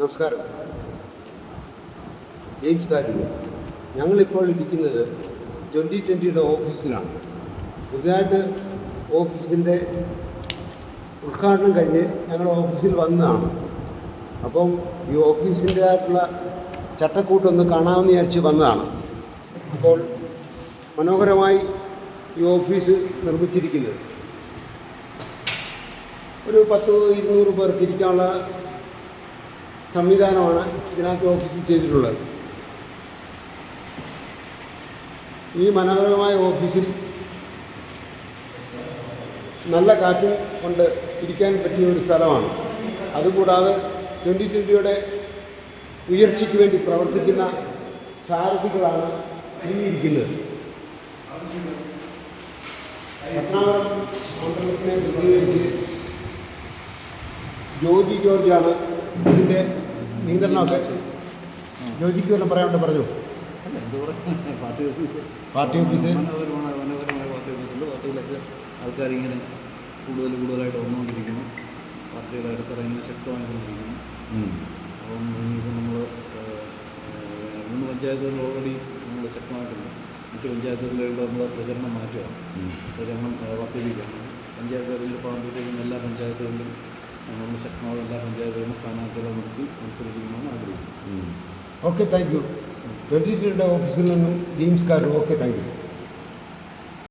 നമസ്കാരം. ജെയിംസ് കാര്യം. ഞങ്ങളിപ്പോൾ ഇരിക്കുന്നത് ട്വന്റി ട്വന്റിയുടെ ഓഫീസിലാണ്. പുതുതായിട്ട് ഓഫീസിന്റെ ഉദ്ഘാടനം കഴിഞ്ഞ് ഞങ്ങൾ ഓഫീസിൽ വന്നതാണ്. അപ്പം ഈ ഓഫീസിന്റെ ആയിട്ടുള്ള ചട്ടക്കൂട്ടൊന്ന് കാണാമെന്ന് വിചാരിച്ച് വന്നതാണ്. അപ്പോൾ മനോഹരമായി ഈ ഓഫീസ് നിർമ്മിച്ചിരിക്കുന്നത്. ഒരു പത്ത് ഇരുന്നൂറ് പേർക്ക് ഇരിക്കാനുള്ള സംവിധാനമാണ് ഇതിനകത്ത് ഓഫീസിൽ ചെയ്തിട്ടുള്ളത്. ഈ മനോഹരമായ ഓഫീസിൽ നല്ല കാറ്റും കൊണ്ട് ഇരിക്കാൻ പറ്റിയ ഒരു സ്ഥലമാണ്. അതുകൂടാതെ ട്വന്റി ട്വന്റിയുടെ ഉയർച്ചയ്ക്ക് വേണ്ടി പ്രവർത്തിക്കുന്ന സാരഥികളാണ് ഈ ഇരിക്കുന്നത്. പത്തനാപുരം മണ്ഡലത്തിനെ പ്രതിനിധീകരിച്ച് ജോജി ജോർജാണ് ഇതിന്റെ നിയന്ത്രണമൊക്കെ ജോജിക്ക് വല്ലതും പറയാനുണ്ട് പറഞ്ഞു. Party office. Party office. മനോഹരമായ പാർട്ടി ഓഫീസുണ്ട്. പാർട്ടിയിലൊക്കെ ആൾക്കാർ ഇങ്ങനെ കൂടുതൽ കൂടുതലായിട്ട് വന്നുകൊണ്ടിരിക്കുന്നു. പാർട്ടിയുടെ അടുത്തറ ഇങ്ങനെ ശക്തമായിക്കൊണ്ടിരിക്കുന്നു അപ്പം ഇനിയിപ്പോൾ നമ്മൾ മൂന്ന് പഞ്ചായത്തുകളിൽ ഓൾറെഡി നമ്മൾ ശക്തമായിട്ടുണ്ട്. മറ്റ് പഞ്ചായത്തുകളിലുള്ള നമ്മൾ പ്രചരണം മാറ്റുകയാണ് പ്രചരണം വർദ്ധിപ്പിക്കുകയാണ് പഞ്ചായത്തുകളിൽ പോകുമ്പോഴത്തേക്കും എല്ലാ പഞ്ചായത്തുകളിലും നമ്മൾ ശക്തമായ പഞ്ചായത്തുകളിലും സ്ഥാനാർത്ഥികളെ നിർത്തി മത്സരിക്കണമെന്ന് ആഗ്രഹിക്കുന്നു. ഓക്കെ താങ്ക് യു ട്വന്റിയുടെ ഓഫീസിൽ നിന്നും James car okay thank you